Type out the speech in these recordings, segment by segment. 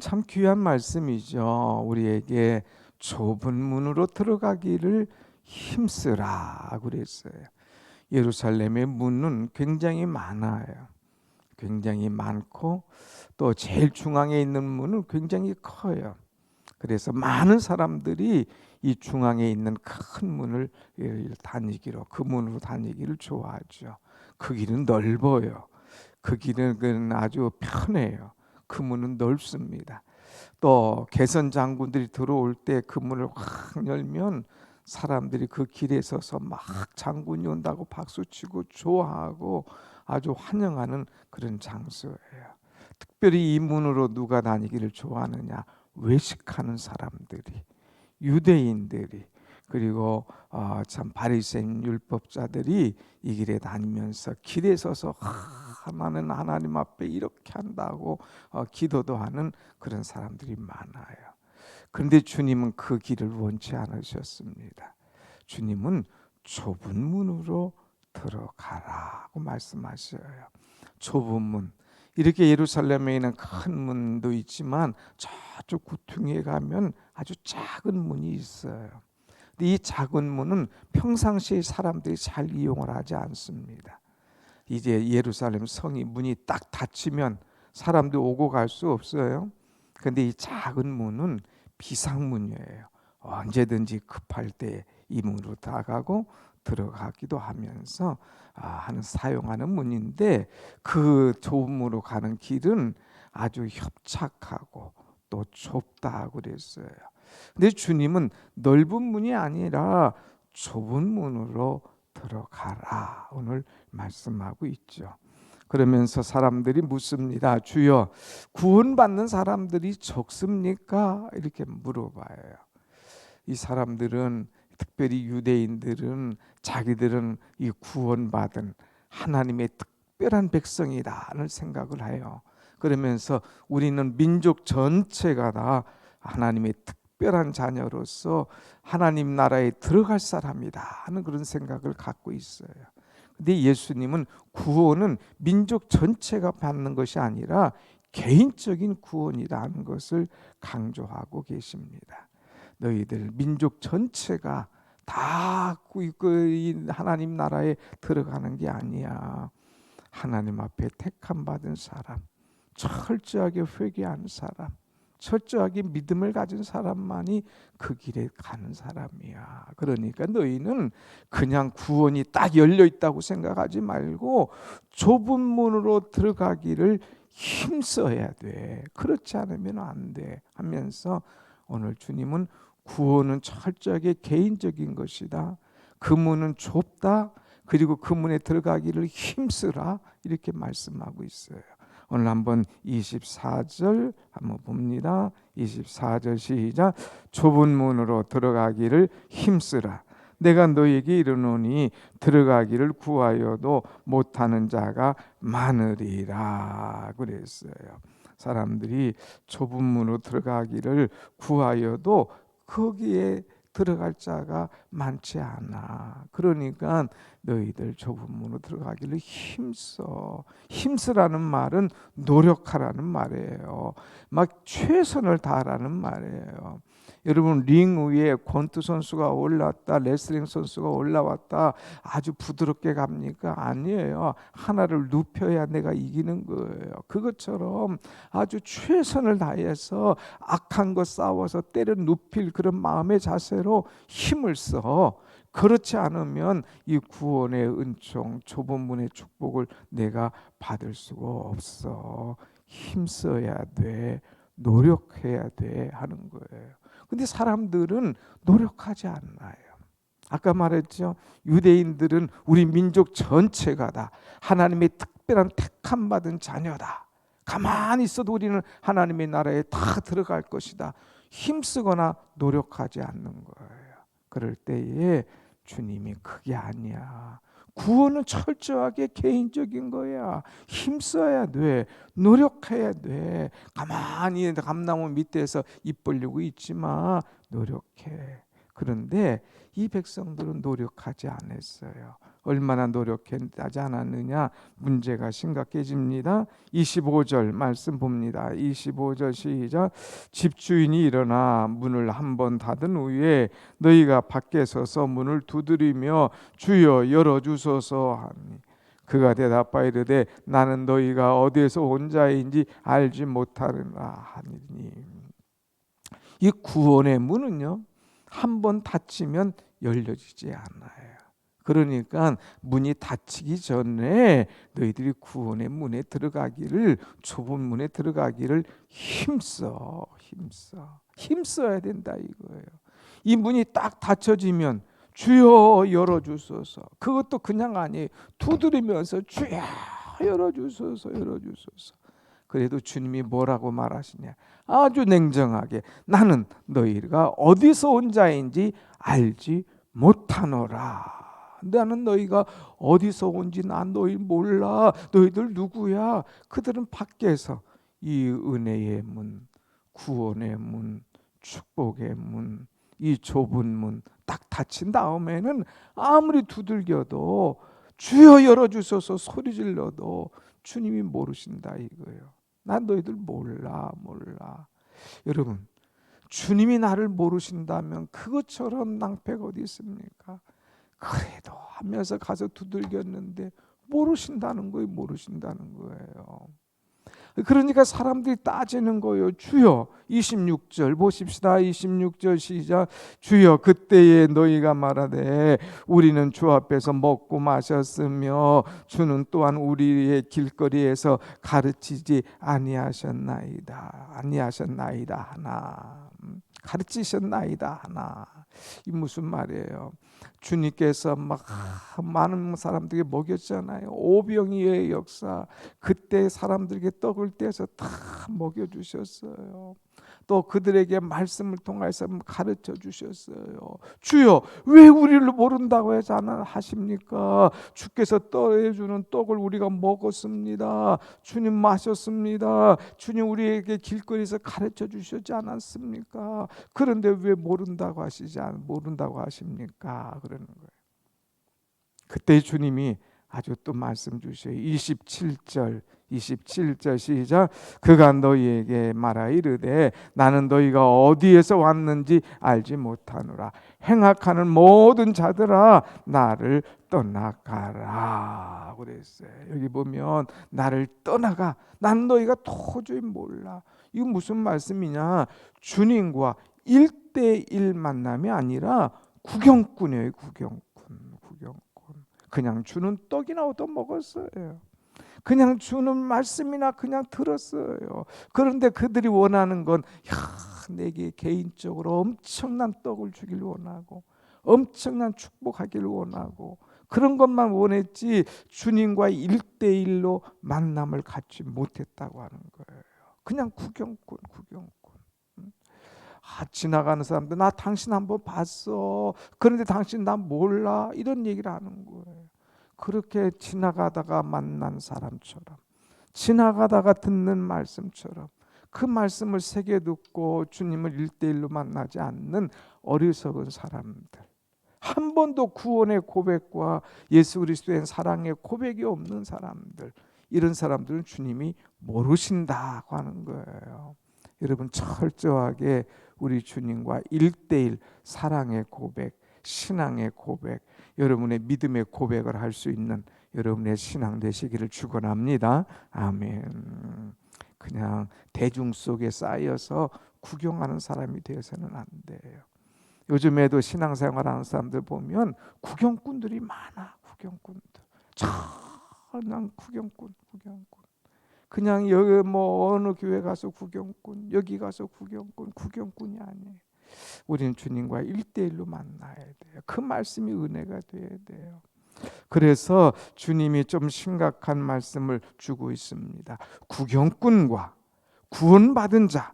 참 귀한 말씀이죠. 우리에게 좁은 문으로 들어가기를 힘쓰라 그랬어요. 예루살렘의 문은 굉장히 많아요. 굉장히 많고 또 제일 중앙에 있는 문은 굉장히 커요. 그래서 많은 사람들이 이 중앙에 있는 큰 문을 다니기로 그 문으로 다니기를 좋아하죠. 그 길은 넓어요. 그 길은 아주 편해요. 그 문은 넓습니다. 또 개선 장군들이 들어올 때 그 문을 확 열면 사람들이 그 길에 서서 막 장군이 온다고 박수치고 좋아하고 아주 환영하는 그런 장소예요. 특별히 이 문으로 누가 다니기를 좋아하느냐? 외식하는 사람들이, 유대인들이, 그리고 어, 참 바리새인 율법자들이 이 길에 다니면서 길에 서서 하나는 하나님 앞에 이렇게 한다고 어, 기도도 하는 그런 사람들이 많아요. 그런데 주님은 그 길을 원치 않으셨습니다. 주님은 좁은 문으로 들어가라고 말씀하셔요. 좁은 문. 이렇게 예루살렘에 있는 큰 문도 있지만 저쪽 구퉁에 가면 아주 작은 문이 있어요. 이 작은 문은 평상시에 사람들이 잘 이용을 하지 않습니다. 이제 예루살렘 성이 문이 딱 닫히면 사람들 오고 갈 수 없어요. 근데 이 작은 문은 비상문이에요. 언제든지 급할 때 이 문으로 다가고 들어가기도 하면서 아, 하는 사용하는 문인데 그 좁음으로 가는 길은 아주 협착하고 또 좁다 그랬어요. 근데 주님은 넓은 문이 아니라 좁은 문으로 들어가라 오늘 말씀하고 있죠. 그러면서 사람들이 묻습니다. 주여 구원받는 사람들이 적습니까? 이렇게 물어봐요. 이 사람들은 특별히 유대인들은 자기들은 이 구원받은 하나님의 특별한 백성이다는 생각을 해요. 그러면서 우리는 민족 전체가 다 하나님의 특 별한 자녀로서 하나님 나라에 들어갈 사람이다 하는 그런 생각을 갖고 있어요. 근데 예수님은 구원은 민족 전체가 받는 것이 아니라 개인적인 구원이라는 것을 강조하고 계십니다. 너희들 민족 전체가 다 하나님 나라에 들어가는 게 아니야. 하나님 앞에 택함 받은 사람, 철저하게 회개한 사람, 철저하게 믿음을 가진 사람만이 그 길에 가는 사람이야. 그러니까 너희는 그냥 구원이 딱 열려 있다고 생각하지 말고 좁은 문으로 들어가기를 힘써야 돼. 그렇지 않으면 안 돼. 하면서 오늘 주님은 구원은 철저하게 개인적인 것이다. 그 문은 좁다. 그리고 그 문에 들어가기를 힘쓰라. 이렇게 말씀하고 있어요. 오늘 한번 24절 한번 봅니다. 24절 시작. 좁은 문으로 들어가기를 힘쓰라. 내가 너에게 이르노니 들어가기를 구하여도 못하는 자가 많으리라 그랬어요. 사람들이 좁은 문으로 들어가기를 구하여도 거기에 들어갈 자가 많지 않아. 그러니까 너희들 좁은 문으로 들어가기를 힘써. 힘쓰라는 말은 노력하라는 말이에요. 막 최선을 다하라는 말이에요. 여러분 링 위에 권투 선수가 올랐다, 레슬링 선수가 올라왔다, 아주 부드럽게 갑니까? 아니에요. 하나를 눕혀야 내가 이기는 거예요. 그것처럼 아주 최선을 다해서 악한 것 싸워서 때려 눕힐 그런 마음의 자세로 힘을 써. 그렇지 않으면 이 구원의 은총, 좁은 문의 축복을 내가 받을 수가 없어. 힘써야 돼. 노력해야 돼 하는 거예요. 근데 사람들은 노력하지 않나요? 아까 말했죠. 유대인들은 우리 민족 전체가 다 하나님의 특별한 택함 받은 자녀다. 가만히 있어도 우리는 하나님의 나라에 다 들어갈 것이다. 힘쓰거나 노력하지 않는 거예요. 그럴 때에 주님이 그게 아니야. 구원은 철저하게 개인적인 거야. 힘써야 돼. 노력해야 돼. 가만히 감나무 밑에서 입 벌리고 있지만 노력해. 그런데 이 백성들은 노력하지 않았어요. 얼마나 노력하지 않았느냐 문제가 심각해집니다. 25절 말씀 봅니다. 25절 시작 집주인이 일어나 문을 한 번 닫은 후에 너희가 밖에 서서 문을 두드리며 주여 열어 주소서 하니 그가 대답하여 이르되 나는 너희가 어디에서 온 자인지 알지 못하느라 하니 이 구원의 문은요 한 번 닫히면 열려지지 않아요. 그러니까 문이 닫히기 전에 너희들이 구원의 문에 들어가기를 좁은 문에 들어가기를 힘써 힘써 힘써야 된다 이거예요. 이 문이 딱 닫혀지면 주여 열어주소서. 그것도 그냥 아니 두드리면서 주여 열어주소서 열어주소서. 그래도 주님이 뭐라고 말하시냐? 아주 냉정하게 나는 너희가 어디서 온 자인지 알지 못하노라. 나는 너희가 어디서 온지 난 너희 몰라. 너희들 누구야? 그들은 밖에서 이 은혜의 문, 구원의 문, 축복의 문, 이 좁은 문 딱 닫힌 다음에는 아무리 두들겨도 주여 열어주소서 소리 질러도 주님이 모르신다 이거예요. 난 너희들 몰라 몰라. 여러분 주님이 나를 모르신다면 그것처럼 낭패가 어디 있습니까? 그래도 하면서 가서 두들겼는데 모르신다는 거예요. 모르신다는 거예요. 그러니까 사람들이 따지는 거예요. 주여 26절 보십시다. 26절 시작. 주여 그때에 너희가 말하되 우리는 주 앞에서 먹고 마셨으며 주는 또한 우리의 길거리에서 가르치지 아니하셨나이다. 아니하셨나이다 하나. 가르치셨나이다 하나. 이 무슨 말이에요? 주님께서 막 많은 사람들에게 먹였잖아요. 오병이의 역사 그때 사람들에게 떡을 떼서 다 먹여 주셨어요. 또 그들에게 말씀을 통해서 가르쳐 주셨어요. 주여 왜 우리를 모른다고 해서 하십니까? 주께서 떠해 주는 떡을 우리가 먹었습니다. 주님 마셨습니다. 주님 우리에게 길거리에서 가르쳐 주셨지 않았습니까? 그런데 왜 모른다고 하시지 않 모른다고 하십니까? 그러는 거예요. 그때 주님이 아주 또 말씀 주셔요. 27절 27절 시작. 그가 너희에게 말하 이르되 나는 너희가 어디에서 왔는지 알지 못하노라. 행악하는 모든 자들아 나를 떠나가라 그랬어요. 여기 보면 나를 떠나가. 난 너희가 도저히 몰라. 이거 무슨 말씀이냐? 주님과 1대1 만남이 아니라 구경꾼이에요 구경꾼 구경꾼. 그냥 주는 떡이나 얻어 먹었어요 그냥 주는 말씀이나 그냥 들었어요. 그런데 그들이 원하는 건 야, 내게 개인적으로 엄청난 떡을 주길 원하고 엄청난 축복하기를 원하고 그런 것만 원했지 주님과 일대일로 만남을 갖지 못했다고 하는 거예요. 그냥 구경꾼, 구경꾼. 아, 지나가는 사람들 나 당신 한번 봤어. 그런데 당신 나 몰라. 이런 얘기를 하는 거예요. 그렇게 지나가다가 만난 사람처럼 지나가다가 듣는 말씀처럼 그 말씀을 새겨 듣고 주님을 일대일로 만나지 않는 어리석은 사람들 한 번도 구원의 고백과 예수 그리스도의 사랑의 고백이 없는 사람들 이런 사람들은 주님이 모르신다고 하는 거예요. 여러분 철저하게 우리 주님과 일대일 사랑의 고백, 신앙의 고백, 여러분의 믿음의 고백을 할 수 있는 여러분의 신앙 되시기를 축원합니다. 아멘. 그냥 대중 속에 쌓여서 구경하는 사람이 되어서는 안 돼요. 요즘에도 신앙생활하는 사람들 보면 구경꾼들이 많아. 구경꾼들. 참 구경꾼, 구경꾼. 그냥 여기 뭐 어느 교회 가서 구경꾼, 여기 가서 구경꾼, 구경꾼이 아니에요. 우리는 주님과 일대일로 만나야 돼요. 그 말씀이 은혜가 돼야 돼요. 그래서 주님이 좀 심각한 말씀을 주고 있습니다. 구경꾼과 구원받은 자,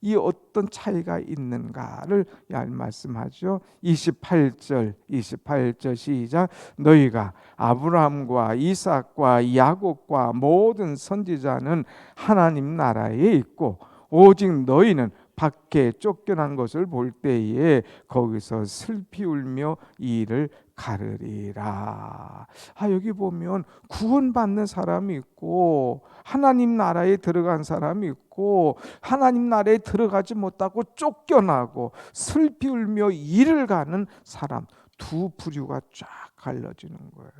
이 어떤 차이가 있는가를 말씀하죠. 28절, 28절 시작. 너희가 아브라함과 이삭과 야곱과 모든 선지자는 하나님 나라에 있고 오직 너희는 밖에 쫓겨난 것을 볼 때에 거기서 슬피 울며 이 일을 가르리라. 아 여기 보면 구원받는 사람이 있고 하나님 나라에 들어간 사람이 있고 하나님 나라에 들어가지 못하고 쫓겨나고 슬피 울며 일을 가는 사람 두 부류가 쫙 갈라지는 거예요.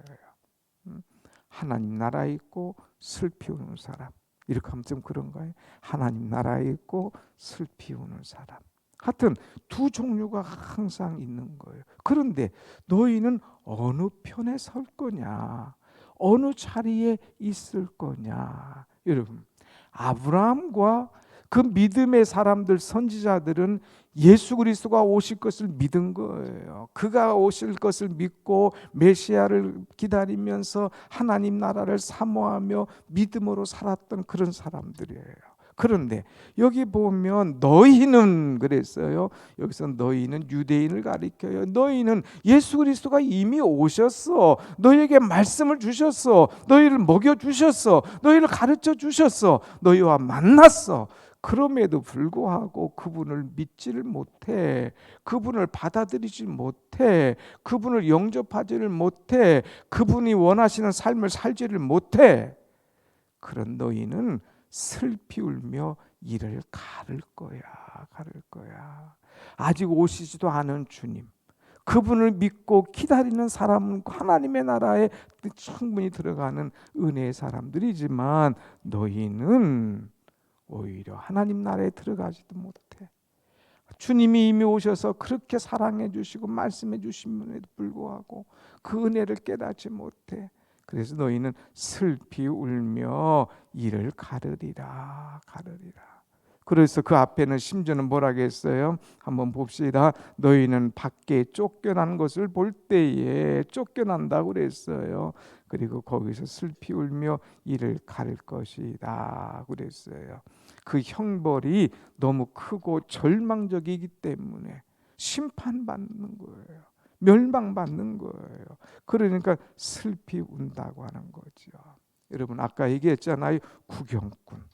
음? 하나님 나라에 있고 슬피 우는 사람 이렇게 하면 좀 그런가요? 하나님 나라에 있고 슬피 우는 사람. 하여튼 두 종류가 항상 있는 거예요. 그런데 너희는 어느 편에 설 거냐? 어느 자리에 있을 거냐? 여러분, 아브라함과 그 믿음의 사람들 선지자들은 예수 그리스도가 오실 것을 믿은 거예요. 그가 오실 것을 믿고 메시아를 기다리면서 하나님 나라를 사모하며 믿음으로 살았던 그런 사람들이에요. 그런데 여기 보면 너희는 그랬어요. 여기서 너희는 유대인을 가리켜요. 너희는 예수 그리스도가 이미 오셨어. 너희에게 말씀을 주셨어. 너희를 먹여 주셨어. 너희를 가르쳐 주셨어. 너희와 만났어. 그럼에도 불구하고 그분을 믿지를 못해. 그분을 받아들이지 못해. 그분을 영접하지를 못해. 그분이 원하시는 삶을 살지를 못해. 그런 너희는 슬피 울며 이를 가를 거야. 가를 거야. 아직 오시지도 않은 주님. 그분을 믿고 기다리는 사람은 하나님의 나라에 충분히 들어가는 은혜의 사람들이지만 너희는 오히려 하나님 나라에 들어가지도 못해. 주님이 이미 오셔서 그렇게 사랑해 주시고 말씀해 주심에도 불구하고 그 은혜를 깨닫지 못해. 그래서 너희는 슬피 울며 이를 가르리라 가르리라. 그래서 그 앞에는 심지어는 뭐라고 했어요? 한번 봅시다. 너희는 밖에 쫓겨난 것을 볼 때에 쫓겨난다고 그랬어요. 그리고 거기서 슬피 울며 이를 가를 것이다 그랬어요. 그 형벌이 너무 크고 절망적이기 때문에 심판받는 거예요. 멸망받는 거예요. 그러니까 슬피 운다고 하는 거죠. 여러분 아까 얘기했잖아요. 구경꾼.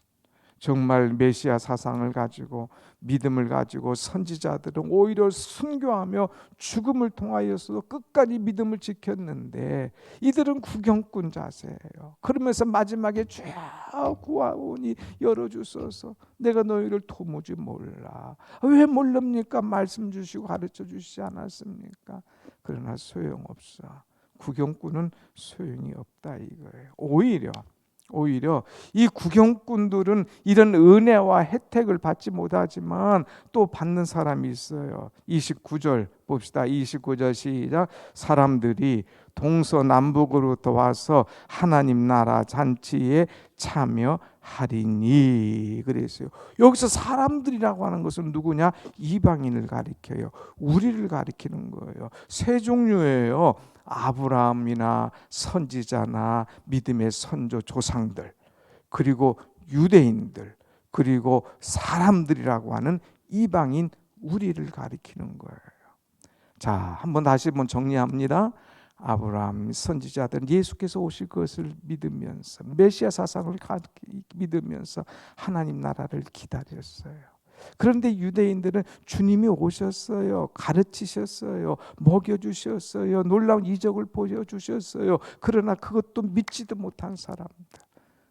정말 메시아 사상을 가지고 믿음을 가지고 선지자들은 오히려 순교하며 죽음을 통하여서도 끝까지 믿음을 지켰는데 이들은 구경꾼 자세예요. 그러면서 마지막에 주여 구하오니 열어주소서 내가 너희를 도무지 몰라. 왜 모릅니까? 말씀 주시고 가르쳐 주시지 않았습니까? 그러나 소용없어. 구경꾼은 소용이 없다 이거예요. 오히려 오히려 이 구경꾼들은 이런 은혜와 혜택을 받지 못하지만 또 받는 사람이 있어요. 29절 봅시다. 29절 시작. 사람들이 동서남북으로부터 와서 하나님 나라 잔치에 참여 하리니 그랬어요. 여기서 사람들이라고 하는 것은 누구냐? 이방인을 가리켜요. 우리를 가리키는 거예요. 세 종류예요. 아브라함이나 선지자나 믿음의 선조 조상들 그리고 유대인들 그리고 사람들이라고 하는 이방인 우리를 가리키는 거예요. 자, 한번 다시 한번 정리합니다. 아브라함 선지자들은 예수께서 오실 것을 믿으면서 메시아 사상을 믿으면서 하나님 나라를 기다렸어요. 그런데 유대인들은 주님이 오셨어요. 가르치셨어요. 먹여주셨어요. 놀라운 이적을 보여주셨어요. 그러나 그것도 믿지도 못한 사람들.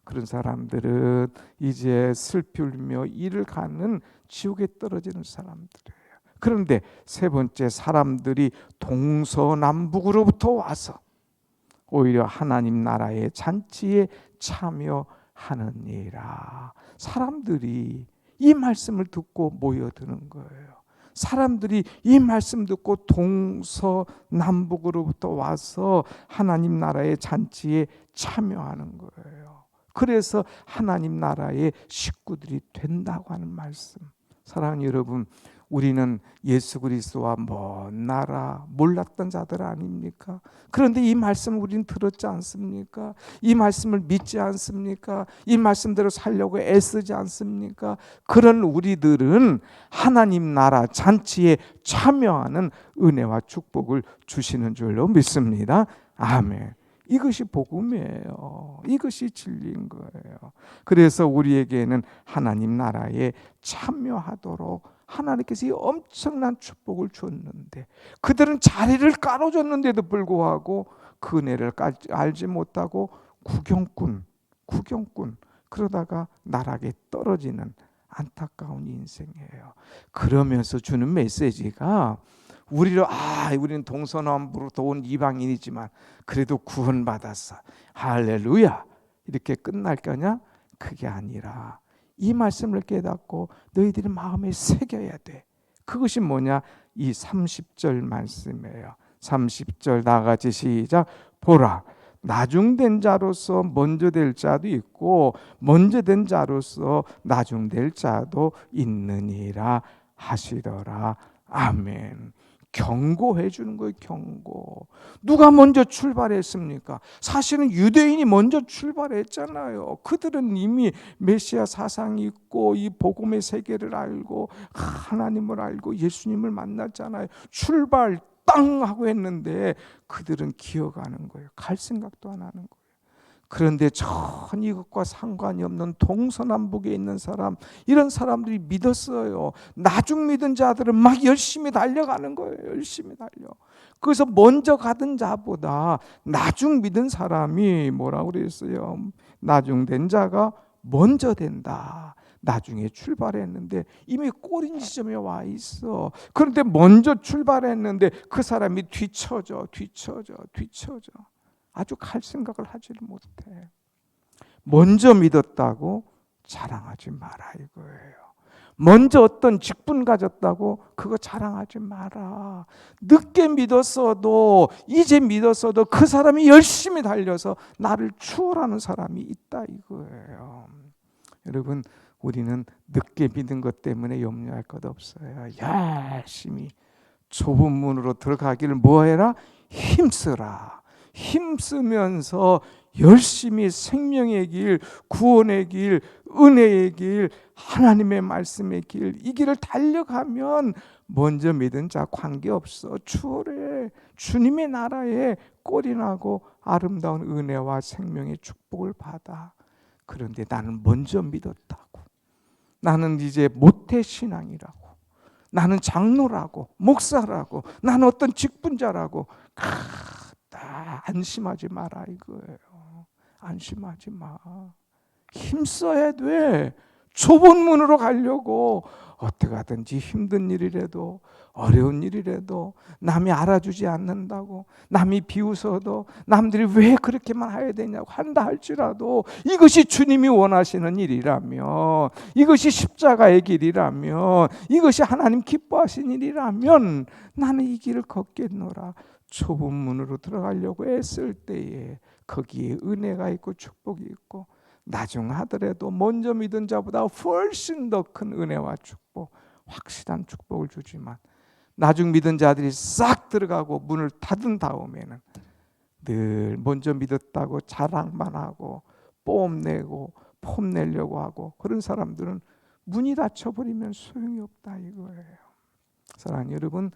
그런 사람들은 이제 슬피 울며 이를 가는 지옥에 떨어지는 사람들이에요. 그런데 세 번째 사람들이 동서남북으로부터 와서 오히려 하나님 나라의 잔치에 참여하느니라. 사람들이 이 말씀을 듣고 모여드는 거예요. 사람들이 이 말씀 듣고 동서남북으로부터 와서 하나님 나라의 잔치에 참여하는 거예요. 그래서 하나님 나라의 식구들이 된다고 하는 말씀. 사랑하는 여러분, 우리는 예수 그리스도와 먼 나라 몰랐던 자들 아닙니까? 그런데 이 말씀 우리는 들었지 않습니까? 이 말씀을 믿지 않습니까? 이 말씀대로 살려고 애쓰지 않습니까? 그런 우리들은 하나님 나라 잔치에 참여하는 은혜와 축복을 주시는 줄로 믿습니다. 아멘. 이것이 복음이에요. 이것이 진리인 거예요. 그래서 우리에게는 하나님 나라에 참여하도록 하나님께서 이 엄청난 축복을 줬는데 그들은 자리를 깔아줬는데도 불구하고 그 은혜를 깔- 알지 못하고 구경꾼, 구경꾼 그러다가 나락에 떨어지는 안타까운 인생이에요. 그러면서 주는 메시지가 우리를 아 우리는 동서남북으로부터 온 이방인이지만 그래도 구원받았어. 할렐루야! 이렇게 끝날 거냐? 그게 아니라 이 말씀을 깨닫고 너희들이 마음에 새겨야 돼. 그것이 뭐냐? 이 30절 말씀이에요. 30절 나같이 시작. 보라 나중된 자로서 먼저 될 자도 있고 먼저 된 자로서 나중될 자도 있느니라 하시더라. 아멘 경고해 주는 거예요, 경고. 누가 먼저 출발했습니까? 사실은 유대인이 먼저 출발했잖아요. 그들은 이미 메시아 사상이 있고 이 복음의 세계를 알고 하나님을 알고 예수님을 만났잖아요. 출발 땅 하고 했는데 그들은 기어가는 거예요. 갈 생각도 안 하는 거예요. 그런데 전 이것과 상관이 없는 동서남북에 있는 사람 이런 사람들이 믿었어요. 나중 믿은 자들은 막 열심히 달려가는 거예요. 열심히 달려. 그래서 먼저 가던 자보다 나중 믿은 사람이 뭐라고 그랬어요? 나중된 자가 먼저 된다. 나중에 출발했는데 이미 꼬린 지점에 와 있어. 그런데 먼저 출발했는데 그 사람이 뒤쳐져, 뒤쳐져, 뒤쳐져. 아주 갈 생각을 하지를 못해. 먼저 믿었다고 자랑하지 마라 이거예요. 먼저 어떤 직분 가졌다고 그거 자랑하지 마라. 늦게 믿었어도 이제 믿었어도 그 사람이 열심히 달려서 나를 추월하는 사람이 있다 이거예요. 여러분 우리는 늦게 믿은 것 때문에 염려할 것 없어요. 열심히 좁은 문으로 들어가기를 뭐해라 힘쓰라. 힘쓰면서 열심히 생명의 길, 구원의 길, 은혜의 길, 하나님의 말씀의 길, 이 길을 달려가면 먼저 믿은 자 관계없어. 추월해. 주님의 나라에 꼴이 나고 아름다운 은혜와 생명의 축복을 받아. 그런데 나는 먼저 믿었다고. 나는 이제 모태 신앙이라고. 나는 장로라고, 목사라고, 나는 어떤 직분자라고. 다 안심하지 마라 이거예요. 안심하지 마. 힘써야 돼. 좁은 문으로 가려고 어떻게 하든지 힘든 일이라도 어려운 일이라도 남이 알아주지 않는다고 남이 비웃어도 남들이 왜 그렇게만 해야 되냐고 한다 할지라도 이것이 주님이 원하시는 일이라면 이것이 십자가의 길이라면 이것이 하나님 기뻐하신 일이라면 나는 이 길을 걷겠노라 좁은 문으로 들어가려고 애쓸 때에 거기에 은혜가 있고 축복이 있고 나중 하더라도 먼저 믿은 자보다 훨씬 더 큰 은혜와 축복, 확실한 축복을 주지만 나중 믿은 자들이 싹 들어가고 문을 닫은 다음에는 늘 먼저 믿었다고 자랑만 하고 뽐내고 폼내려고 하고 그런 사람들은 문이 닫혀버리면 소용이 없다 이거예요. 사랑 여러분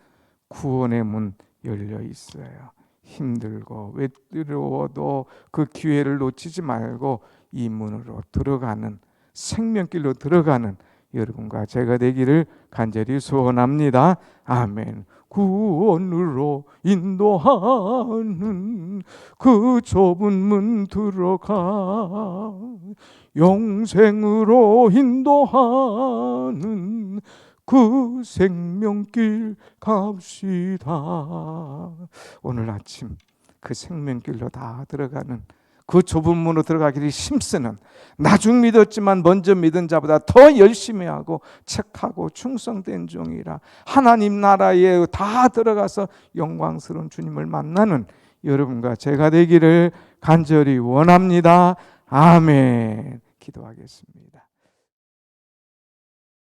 구원의 문 열려 있어요. 힘들고 외로워도 그 기회를 놓치지 말고 이 문으로 들어가는 생명길로 들어가는 여러분과 제가 되기를 간절히 소원합니다. 아멘. 구원으로 인도하는 그 좁은 문 들어가 영생으로 인도하는 그 생명길 갑시다. 오늘 아침 그 생명길로 다 들어가는 그 좁은 문으로 들어가기를 힘쓰는 나중 믿었지만 먼저 믿은 자보다 더 열심히 하고 책하고 충성된 종이라 하나님 나라에 다 들어가서 영광스러운 주님을 만나는 여러분과 제가 되기를 간절히 원합니다. 아멘. 기도하겠습니다.